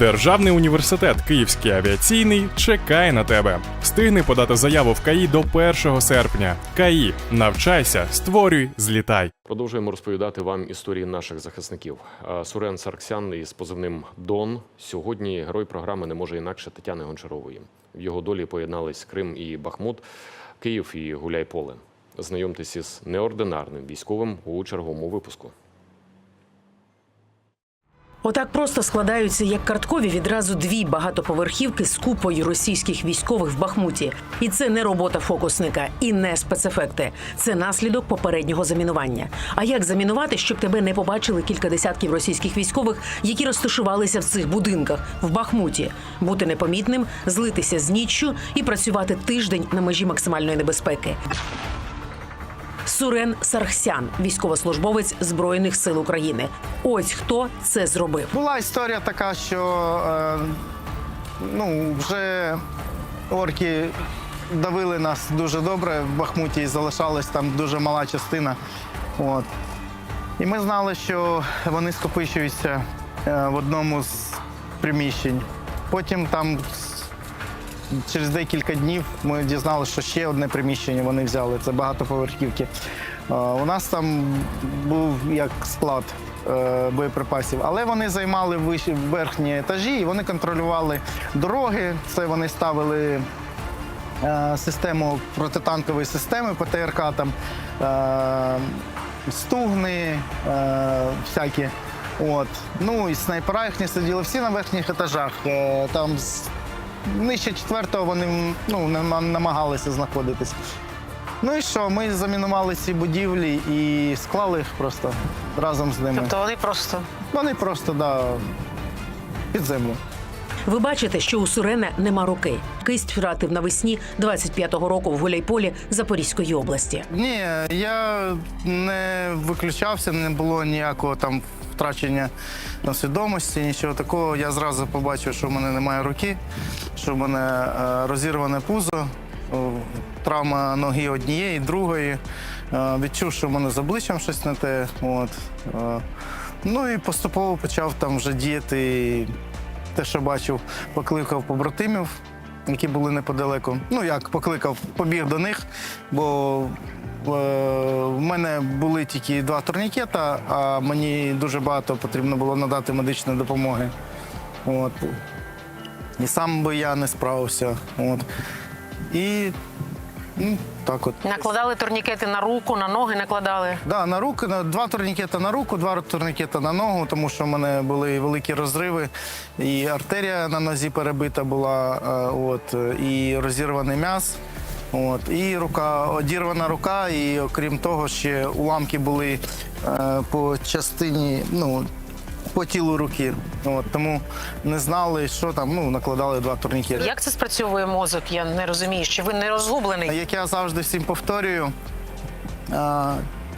Державний університет Київський авіаційний чекає на тебе. Встигни подати заяву в КАІ до 1 серпня. КАІ. Навчайся, створюй, злітай. Продовжуємо розповідати вам історії наших захисників. Сурен Сарксян із позивним Дон сьогодні герой програми не може інакше Тетяни Гончарової. В його долі поєднались Крим і Бахмут, Київ і Гуляйполе. Знайомтесь із неординарним військовим у черговому випуску. Отак просто складаються як карткові відразу дві багатоповерхівки з купою російських військових в Бахмуті. І це не робота фокусника і не спецефекти. Це наслідок попереднього замінування. А як замінувати, щоб тебе не побачили кілька десятків російських військових, які розташувалися в цих будинках в Бахмуті? Бути непомітним, злитися з ніччю і працювати тиждень на межі максимальної небезпеки. Сурен Сархсян, військовослужбовець Збройних сил України. Ось хто це зробив. Була історія така, що е, ну, вже орки давили нас дуже добре в Бахмуті і залишалась там дуже мала частина. От. І ми знали, що вони скопичуються е, в одному з приміщень. Потім там через декілька днів ми дізналися, що ще одне приміщення вони взяли. Це багатоповерхівки. Е, У нас там був як склад е, боєприпасів, але вони займали верхні етажі і вони контролювали дороги. Це вони ставили е, систему протитанкової системи ПТРК, там стугни, всякі. От. Ну і снайпера їхні сиділи всі на верхніх етажах. Там нижче четвертого вони ну, намагалися знаходитись. Ну і що, ми замінували ці будівлі і склали їх просто разом з ними. Тобто вони просто Вони просто да, під землю. Ви бачите, що у Сурена нема руки. Кисть втратив навесні 25-го року в Гуляйполі Запорізької області. Ні, я не виключався, не було ніякого там втрачення на свідомості, нічого такого. Я зразу побачив, що в мене немає руки, що в мене е, розірване пузо, травма ноги однієї, другої. Е, Відчув, що в мене з обличчям щось не те. От. Е, Ну і поступово почав там вже діяти. Те, що бачив, покликав побратимів, які були неподалеку. Ну як покликав, побіг до них, бо е, в мене були тільки два турнікета, а мені дуже багато потрібно було надати медичної допомоги. От. І сам би я не справився. От. І ну, так от. накладали турнікети на руку, на ноги накладали. Да, на руку, на два турнікета на руку, два турнікета на ногу, тому що в мене були великі розриви, і артерія на нозі перебита була, е, от, і розірваний м'яз. От, і рука, одірвана рука, і окрім того, ще уламки були е, по частині, ну, по тілу руки. От, тому не знали, що там, ну, накладали два турнікети. Як це спрацьовує мозок? Я не розумію, що ви не розгублений. Як я завжди всім повторюю,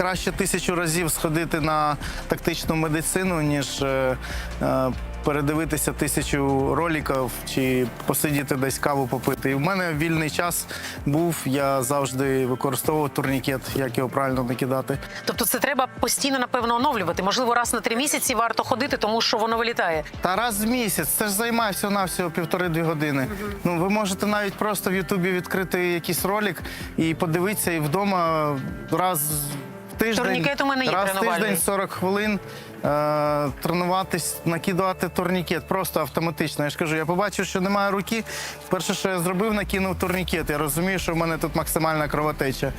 краще тисячу разів сходити на тактичну медицину, ніж е, е, передивитися тисячу роликів чи посидіти десь каву попити. І в мене вільний час був, я завжди використовував турнікет, як його правильно накидати. Тобто це треба постійно, напевно, оновлювати. Можливо, раз на три місяці варто ходити, тому що воно вилітає. Та раз в місяць, це ж займає всього навсього півтори-дві години. Ну ви можете навіть просто в Ютубі відкрити якийсь ролик і подивитися, і вдома раз тиждень, Турнікет у мене є раз в тренувальний. тиждень 40 хвилин. Е, тренуватись, накидувати турнікет просто автоматично. Я ж кажу, я побачив, що немає руки. Перше, що я зробив, накинув турнікет. Я розумію, що в мене тут максимальна кровотеча.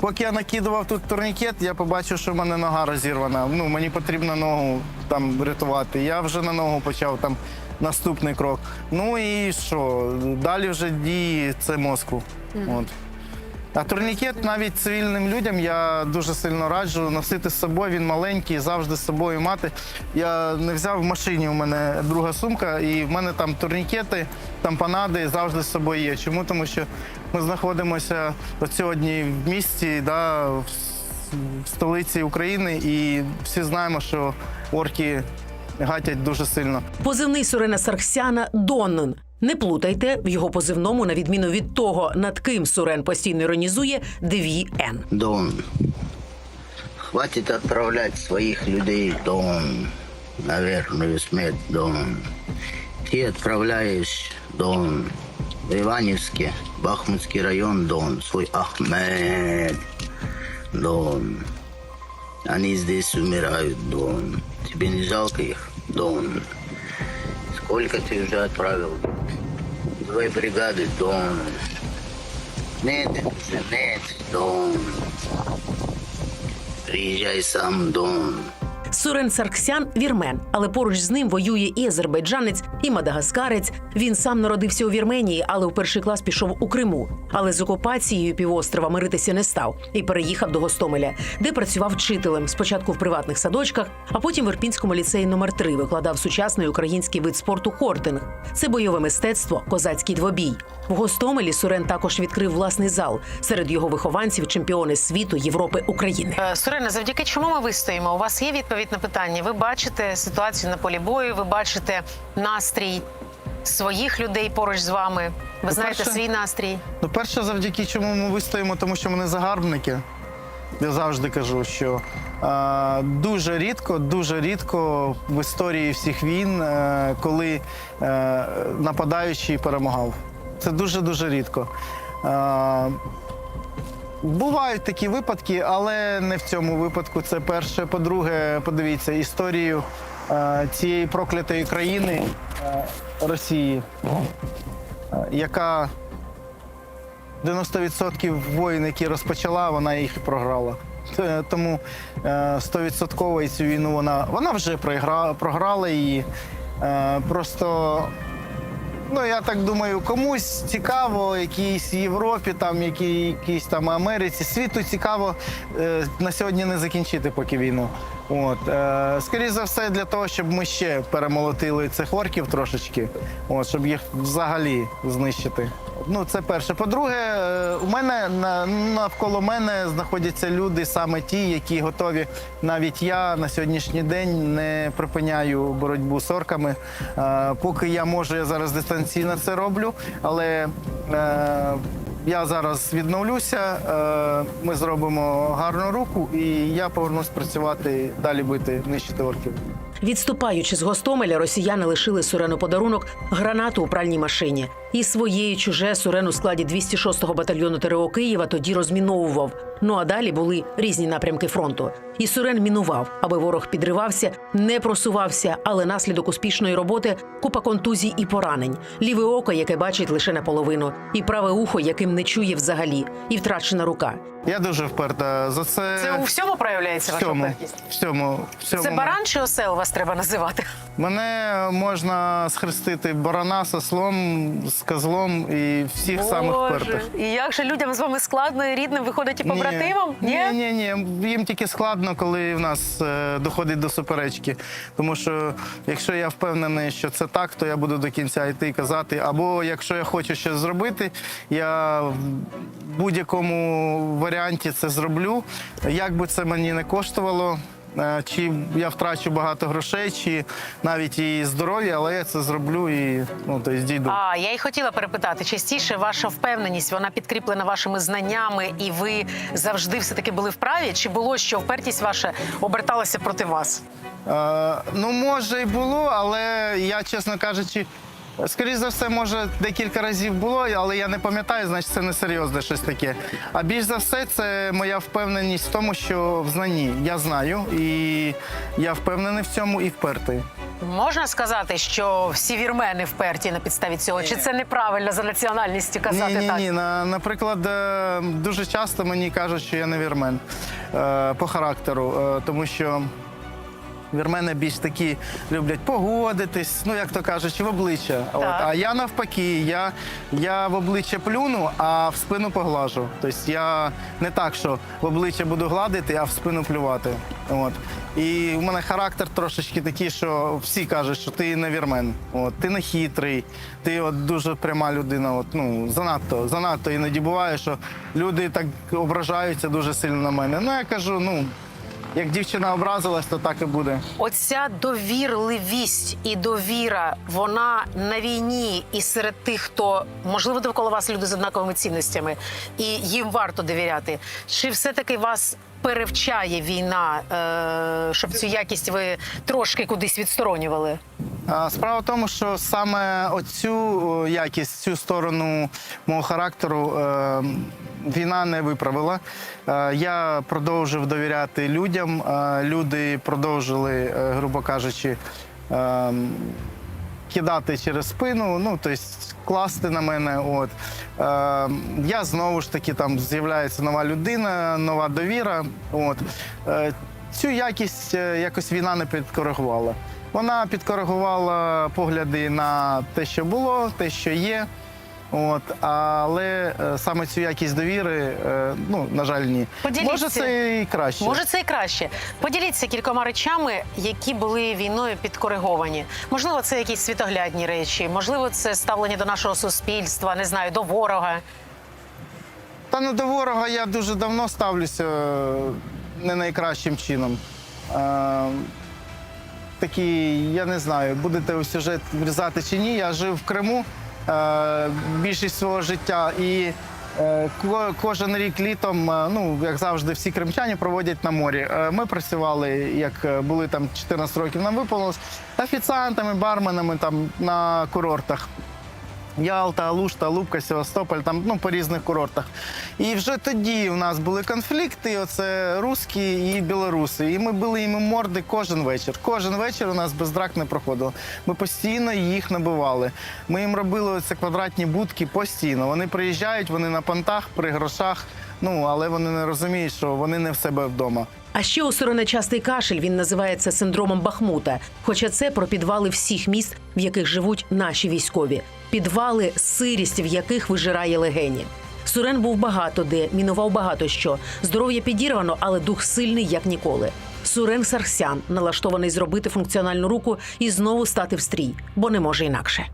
Поки я накидував тут турнікет, я побачив, що в мене нога розірвана. Ну, мені потрібно ногу там рятувати. Я вже на ногу почав там наступний крок. Ну і що? Далі вже дії це мозку. От. А турнікет навіть цивільним людям я дуже сильно раджу носити з собою. Він маленький, завжди з собою мати. Я не взяв в машині. У мене друга сумка, і в мене там турнікети, там панади завжди з собою є. Чому? Тому що ми знаходимося сьогодні в місті, да, в столиці України, і всі знаємо, що орки гатять дуже сильно. Позивний Сурена Сархсяна Доннен. Не плутайте в його позивному, на відміну від того, над ким Сурен постійно іронізує, дві Н. Дон. Хватит отправлять своих людей, Дон, на верную смерть, Дон. ты отправляешь Дон в Иваневске, Бахмутский район, Дон, свой Ахмед, Дон. Они здесь умирают, Дон. Тебе не жалко их, Дон? Сколько ты уже отправил? Две бригады, Дон. Нет, нет, Дон. Приезжай сам, Дон. Сурен Сарксян вірмен, але поруч з ним воює і азербайджанець, і мадагаскарець. Він сам народився у Вірменії, але у перший клас пішов у Криму. Але з окупацією півострова миритися не став і переїхав до Гостомеля, де працював вчителем спочатку в приватних садочках, а потім в Ірпінському ліцеї номер 3 викладав сучасний український вид спорту хортинг. Це бойове мистецтво, козацький двобій. В Гостомелі Сурен також відкрив власний зал. Серед його вихованців чемпіони світу, Європи, України. Е, Сурене, завдяки чому ми вистоїмо? У вас є відповідь на питання? Ви бачите ситуацію на полі бою, ви бачите настрій своїх людей поруч з вами. Ви знаєте По-перше, свій настрій. Ну, перше, завдяки чому ми вистоїмо, тому що ми не загарбники. Я завжди кажу, що е, дуже рідко, дуже рідко в історії всіх війн, е, коли е, нападаючий перемагав. Це дуже-дуже рідко. Е, бувають такі випадки, але не в цьому випадку. Це перше. По-друге, подивіться історію е, цієї проклятої країни е, Росії, яка 90% воїн, які розпочала, вона їх і програла. Тому е, 100% і цю війну вона, вона вже програла, програла її. Е, Просто, ну я так думаю, комусь цікаво, якійсь Європі, там, які, якійсь там Америці, світу цікаво е, на сьогодні не закінчити поки війну. От, е, скоріше за все, для того, щоб ми ще перемолотили цих орків трошечки, от, щоб їх взагалі знищити. Ну, це перше. По-друге, е, у мене на- навколо мене знаходяться люди, саме ті, які готові. Навіть я на сьогоднішній день не припиняю боротьбу з орками. Е, Поки я можу, я зараз дистанційно це роблю, але е, я зараз відновлюся, е, ми зробимо гарну руку, і я повернусь працювати, далі бити, нищити орків. Відступаючи з Гостомеля, росіяни лишили Сурену подарунок гранату у пральній машині. І своє і чуже Сурен у складі 206-го батальйону ТРО Києва тоді розміновував. Ну а далі були різні напрямки фронту. І Сурен мінував, аби ворог підривався, не просувався, але наслідок успішної роботи купа контузій і поранень, ліве око, яке бачить лише наполовину, і праве ухо, яким не чує взагалі, і втрачена рука. Я дуже вперта. За це, Це у всьому проявляється ваша всьому, впертість? всьому, всьому. Це баран чи осел вас треба називати? Мене можна схрестити барана з ослом, з козлом і всіх самих впертих. І як же людям з вами складно і рідним виходить і побратимам? Ні, ні, ні. Їм тільки складно, коли в нас е, доходить до суперечки. Тому що якщо я впевнений, що це так, то я буду до кінця йти і казати. Або якщо я хочу щось зробити, я в будь-якому варіанті це зроблю. Як би це мені не коштувало. Е, Чи я втрачу багато грошей, чи навіть і здоров'я, але я це зроблю і ну, тобто дійду. А я й хотіла перепитати, частіше ваша впевненість вона підкріплена вашими знаннями, і ви завжди все таки були вправі? Чи було що впертість ваша оберталася проти вас? Е, ну, може, і було, але я, чесно кажучи, скоріш за все, може, декілька разів було, але я не пам'ятаю, значить це не серйозне щось таке. А більш за все, це моя впевненість в тому, що в знанні я знаю, і я впевнений в цьому і впертий. Можна сказати, що всі вірмени вперті на підставі цього? Чи це неправильно за національністю казати ні, ні, так? ні. На, наприклад, е, дуже часто мені кажуть, що я не вірмен е, по характеру, е, тому що. Вірмени більш такі люблять погодитись, ну як то кажуть, в обличчя. От. А я навпаки, я, я в обличчя плюну, а в спину поглажу. Тобто я не так, що в обличчя буду гладити, а в спину плювати. От. І в мене характер трошечки такий, що всі кажуть, що ти не вірмен. От. Ти не хитрий, ти от дуже пряма людина. От, ну, занадто, занадто іноді буває, що люди так ображаються дуже сильно на мене. Ну я кажу, ну. Як дівчина образилась, то так і буде. Оця довірливість і довіра, вона на війні і серед тих, хто можливо довкола вас люди з однаковими цінностями, і їм варто довіряти. Чи все-таки вас перевчає війна, е, щоб цю якість ви трошки кудись відсторонювали? Справа в тому, що саме оцю якість, цю сторону мого характеру е, війна не виправила. Е, я продовжив довіряти людям. люди продовжили, грубо кажучи, е, кидати через спину, ну тобто класти на мене. От е, я знову ж таки там з'являється нова людина, нова довіра. От е, цю якість е, якось війна не підкоригувала. Вона підкоригувала погляди на те, що було, те, що є. От, але е, саме цю якість довіри, е, ну на жаль, ні. Поділіться. Може, це і краще. Може, це і краще. Поділіться кількома речами, які були війною підкориговані. Можливо, це якісь світоглядні речі, можливо, це ставлення до нашого суспільства, не знаю, до ворога. Та ну до ворога я дуже давно ставлюся е, не найкращим чином. Такі, я не знаю, будете у сюжет врізати чи ні. Я жив в Криму більшість свого життя і е, ко- кожен рік літом, е, ну як завжди, всі кримчані проводять на морі. Е, Ми працювали, як е, були там 14 років, нам виповнилось офіціантами, барменами там на курортах. Ялта, Алушта, Лубка, Севастополь, там ну по різних курортах. І вже тоді у нас були конфлікти. Оце русські і білоруси. І ми били їм морди кожен вечір. Кожен вечір у нас без драк не проходило. Ми постійно їх набивали. Ми їм робили оце квадратні будки постійно. Вони приїжджають, вони на понтах, при грошах. Ну але вони не розуміють, що вони не в себе вдома. А ще осиронечастий кашель він називається синдромом Бахмута. Хоча це про підвали всіх міст, в яких живуть наші військові, підвали, сирість, в яких вижирає легені. Сурен був багато де, мінував багато що. Здоров'я підірвано, але дух сильний як ніколи. Сурен Сарсян налаштований зробити функціональну руку і знову стати в стрій, бо не може інакше.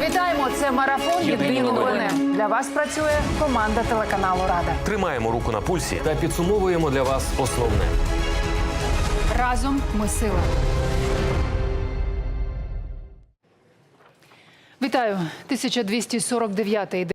Вітаємо! Це марафон. Єдині новини. Для вас працює команда телеканалу Рада. Тримаємо руку на пульсі та підсумовуємо для вас основне. Разом ми сила. Вітаю! 1249-й